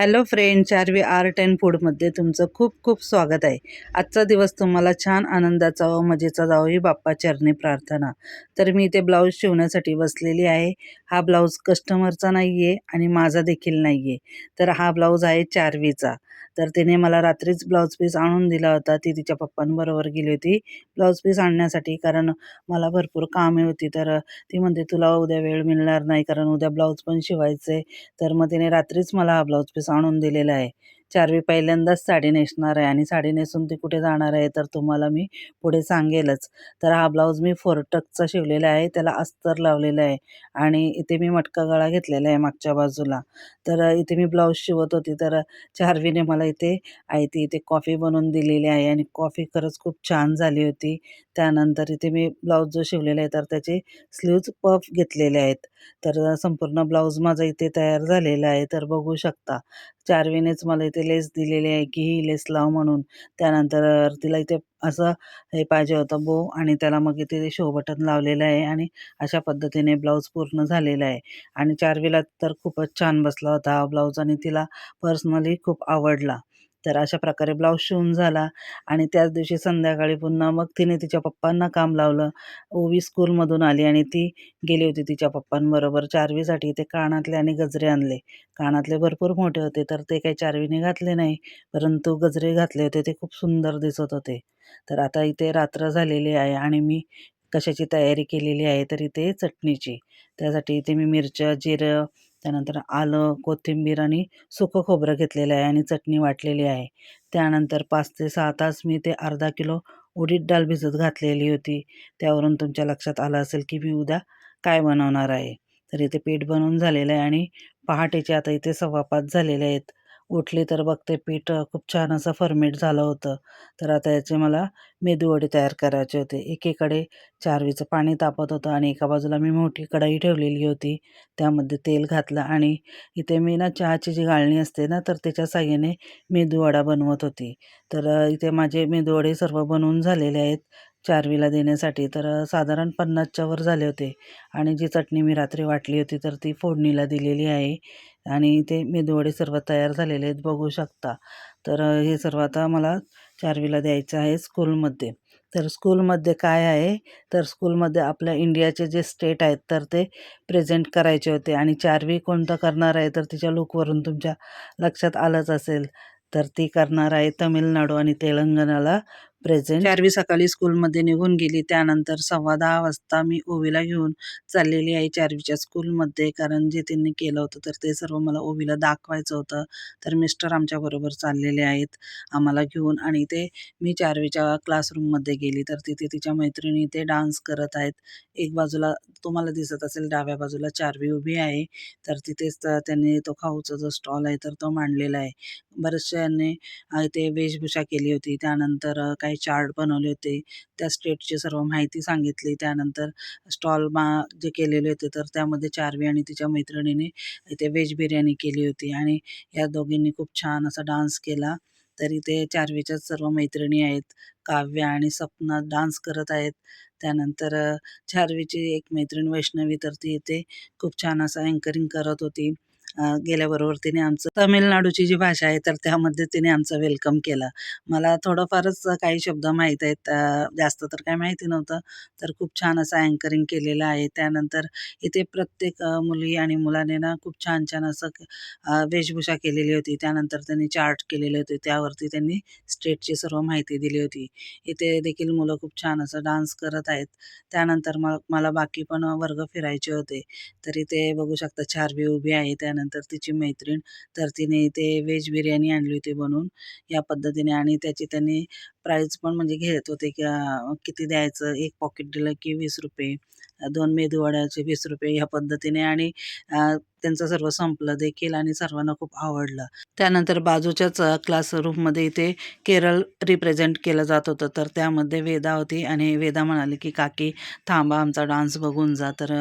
Hello friend Charvi art and फूडमध्ये तुमचं खूप खूप स्वागत आहे. आजचा दिवस तुम्हाला छान आनंदाचा व मजेचा जावं ही बाप्पा चरणी प्रार्थना. तर मी इथे ब्लाऊज शिवण्यासाठी बसलेली आहे. हा ब्लाऊज कस्टमरचा नाही आहे आणि माझा देखील नाही आहे तर हा ब्लाऊज आहे चारवीचा. तर तिने मला रात्रीच ब्लाऊज पीस आणून दिला होता. ती तिच्या पप्पांबरोबर गेली होती ब्लाऊज पीस आणण्यासाठी. कारण मला भरपूर कामे होती. तर ती म्हणते तुला उद्या वेळ मिळणार नाही. कारण उद्या ब्लाऊज पण शिवायचं आहे तर मग तिने रात्रीच मला हा ब्लाऊज पीस आणून दिलेला आहे. चारवी पहिल्यांदाच साडी नेसणार आहे आणि साडी नेसून ती कुठे जाणार आहे तर तुम्हाला मी पुढे सांगेलच. तर हा ब्लाऊज मी फोरटकचा शिवलेला आहे त्याला अस्तर लावलेला आहे आणि इथे मी मटका गळा घेतलेला आहे मागच्या बाजूला. तर इथे मी ब्लाऊज शिवत होती तर चारवीने मला इथे आहे ती इथे कॉफी बनवून दिलेली आहे आणि कॉफी खरंच खूप छान झाली होती. त्यानंतर इथे मी ब्लाऊज जो शिवलेला आहे तर त्याचे स्लीव्ज पफ घेतलेले आहेत. तर संपूर्ण ब्लाऊज माझा इथे तयार झालेला आहे तर बघू शकता. चारवीनेच मला इथे लेस दिलेली आहे की ही लेस लाव म्हणून. त्यानंतर तिला इथे असं हे पाहिजे होतं बो आणि त्याला मग इथे शो बटन लावलेलं आहे आणि अशा पद्धतीने ब्लाऊज पूर्ण झालेला आहे. आणि चारवीला तर खूपच छान बसला होता हा ब्लाऊज आणि तिला पर्सनली खूप आवडला. तर अशा प्रकारे ब्लाऊज शिवून झाला. आणि त्याच दिवशी संध्याकाळी पुन्हा मग तिने तिच्या पप्पांना काम लावलं. ओवी स्कूलमधून आली आणि ती गेली होती तिच्या पप्पांबरोबर. चारवीसाठी ते कानातले आणि गजरे आणले. कानातले भरपूर मोठे होते तर ते काही चारवीने घातले नाही. परंतु गजरे घातले होते ते खूप सुंदर दिसत होते. तर आता इथे रात्र झालेली आहे आणि मी कशाची तयारी केलेली आहे तर इथे चटणीची. त्यासाठी इथे मी मिरच्या जिरं त्यानंतर आलं कोथिंबीर आणि सुकं खोबरं घेतलेलं आहे आणि चटणी वाटलेली आहे. त्यानंतर पाच ते सहा तास मी ते अर्धा किलो उडीद डाळ भिजत घातलेली होती. त्यावरून तुमच्या लक्षात आलं असेल की मी उद्या काय बनवणार आहे. तर इथे पीठ बनवून झालेलं आहे आणि पहाटेचे आता इथे सव्वा पाच झालेले आहेत. उठली तर बघते पीठ. खूप छान असं फर्मेट झालं होतं. तर आता याचे मला मेदूवडे तयार करायचे होते. एकीकडे चारवीचं पाणी तापत होतं आणि एका बाजूला मी मोठी कढाई ठेवलेली होती. त्यामध्ये तेल घातलं आणि इथे मी ना चहाची जी गाळणी असते ना तर त्याच्या साह्याने मेदूवडा बनवत होती. तर इथे माझे मेदूवडे सर्व बनवून झालेले आहेत चारवीला देण्यासाठी. तर साधारण पन्नासच्या वर झाले होते. आणि जी चटणी मी रात्री वाटली होती तर ती फोडणीला दिलेली आहे. आणि ते मेदूवडे सर्व तयार झालेले आहेत बघू शकता. तर हे सर्व आता मला चारवीला द्यायचं आहे स्कूलमध्ये. तर स्कूलमध्ये काय आहे? तर स्कूलमध्ये आपल्या इंडियाचे जे स्टेट आहेत तर ते प्रेझेंट करायचे होते. आणि चारवी कोणतं करणार आहे तर तिच्या लुकवरून तुमच्या लक्षात आलंच असेल. तर ती करणार आहे तमिळनाडू आणि तेलंगणाला प्रेझेंट. चारवी सकाळी स्कूलमध्ये निघून गेली. त्यानंतर सव्वा दहा वाजता मी ओवीला घेऊन चाललेली आहे चारवीच्या स्कूलमध्ये. कारण जे त्यांनी केलं होतं तर ते सर्व मला ओवीला दाखवायचं होतं. तर मिस्टर आमच्याबरोबर चाललेले आहेत आम्हाला घेऊन. आणि ते मी चारवीच्या क्लासरूममध्ये गेली. तर तिथे तिच्या मैत्रिणी ते डान्स करत आहेत. एक बाजूला तुम्हाला दिसत असेल डाव्या बाजूला चारवी उभी आहे. तर तिथेच त्यांनी तो खाऊचा जो स्टॉल आहे तर तो मांडलेला आहे. बरेचशांनी ते वेशभूषा केली होती. त्यानंतर काही चार्ट बनवले होते. त्या स्टेटची सर्व माहिती सांगितली. त्यानंतर स्टॉल मा जे केलेले होते तर त्यामध्ये चारवी आणि तिच्या मैत्रिणीने इथे व्हेज बिर्याणी केली होती. आणि या दोघींनी खूप छान असा डान्स केला. तर इथे चारवीच्याच सर्व मैत्रिणी आहेत. काव्या आणि सपना डान्स करत आहेत. त्यानंतर चारवीची एक मैत्रीण वैष्णवी तर ती इथे खूप छान असं अँकरिंग करत होती. गेल्याबरोबर तिने आमचं तमिळनाडूची जी भाषा आहे तर त्यामध्ये तिने आमचं वेलकम केलं. मला थोडंफारच काही शब्द माहीत आहेत जास्त तर काय माहिती नव्हतं तर खूप छान असं अँकरिंग केलेलं आहे. त्यानंतर इथे प्रत्येक मुली आणि मुलाने ना खूप छान छान असं वेशभूषा केलेली होती. त्यानंतर त्यांनी चार्ट केलेले होते. त्यावरती त्यांनी स्टेटची सर्व माहिती दिली होती. इथे देखील मुलं खूप छान असं डान्स करत आहेत. त्यानंतर मग मला बाकी पण वर्ग फिरायचे होते. तर इथे बघू शकता चारवी उभी आहे. त्यानंतर तिची मैत्रीण तर तिने ते व्हेज बिर्याणी आणली होती बनवून. या पद्धतीने आणि त्याची त्यांनी प्राईज पण म्हणजे घेत होते की किती द्यायचं? एक पॉकेट दिलं की वीस रुपये. दोन मेदूवड्याचे वीस रुपये ह्या पद्धतीने आणि त्यांचं सर्व संपलं देखील आणि सर्वांना खूप आवडलं. त्यानंतर बाजूच्याच क्लासरूममध्ये इथे केरळ रिप्रेझेंट केलं जात होतं. तर त्यामध्ये वेदा होती आणि वेदा म्हणाली की काकी थांबा आमचा डान्स बघून जा. तर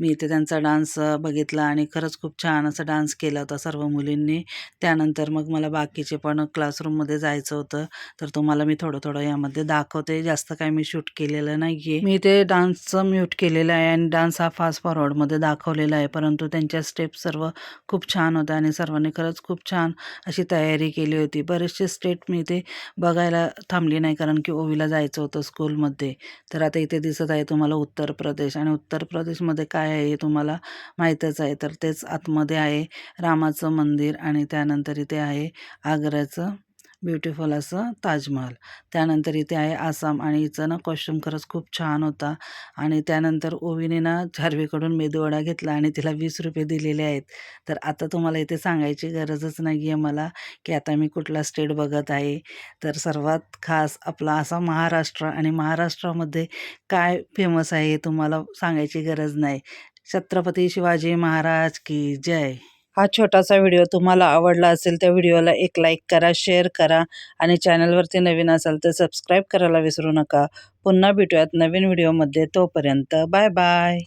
मी इथे त्यांचा डान्स बघितला आणि खरंच खूप छान असा डान्स केला होता सर्व मुलींनी. त्यानंतर मग मला बाकीचे पण क्लासरूममध्ये जायचं होतं. तर तुम्हाला मी थोडं थोडं यामध्ये दाखवते. जास्त काय मी शूट केलेलं नाहीये. मी ते डान्सचं म्यूट केलेलं आहे आणि डान्स हा फास्ट फॉरवर्डमध्ये दाखवलेला आहे. परंतु त्यांच्या स्टेप सर्व खूप छान होत्या आणि सर्वांनी खरंच खूप छान अशी तयारी केली होती. बरेचसे स्टेप मी ते बघायला थांबली नाही कारण की ओवीला जायचं होतं स्कूलमध्ये. तर आता इथे दिसत आहे तुम्हाला उत्तर प्रदेश आणि उत्तर प्रदेशमध्ये काय आहे हे तुम्हाला माहीतच आहे. तर तेच आतमध्ये आहे रामाचं मंदिर आणि त्यानंतर इथे आहे आग्र्याचं ब्युटिफुल असं ताजमहल. त्यानंतर इथे आहे आसाम आणि हिचं ना कॉस्ट्युम खरंच खूप छान होता. आणि त्यानंतर ओवीने ना झारवीकडून मेदूवडा घेतला आणि तिला वीस रुपये दिलेले आहेत. तर आता तुम्हाला इथे सांगायची गरजच नाही आहे मला की आता मी कुठला स्टेट बघत आहे. तर सर्वात खास आपला असा महाराष्ट्र आणि महाराष्ट्रामध्ये काय फेमस आहे हे तुम्हाला सांगायची गरज नाही. छत्रपती शिवाजी महाराज की जय. हा छोटासा व्हिडिओ तुम्हाला आवडला असेल त्या व्हिडिओला एक लाईक करा शेअर करा आणि चॅनलवरती नवीन असाल तर सबस्क्राईब करायला विसरू नका. पुन्हा भेटूयात नवीन व्हिडिओमध्ये. तोपर्यंत बाय बाय.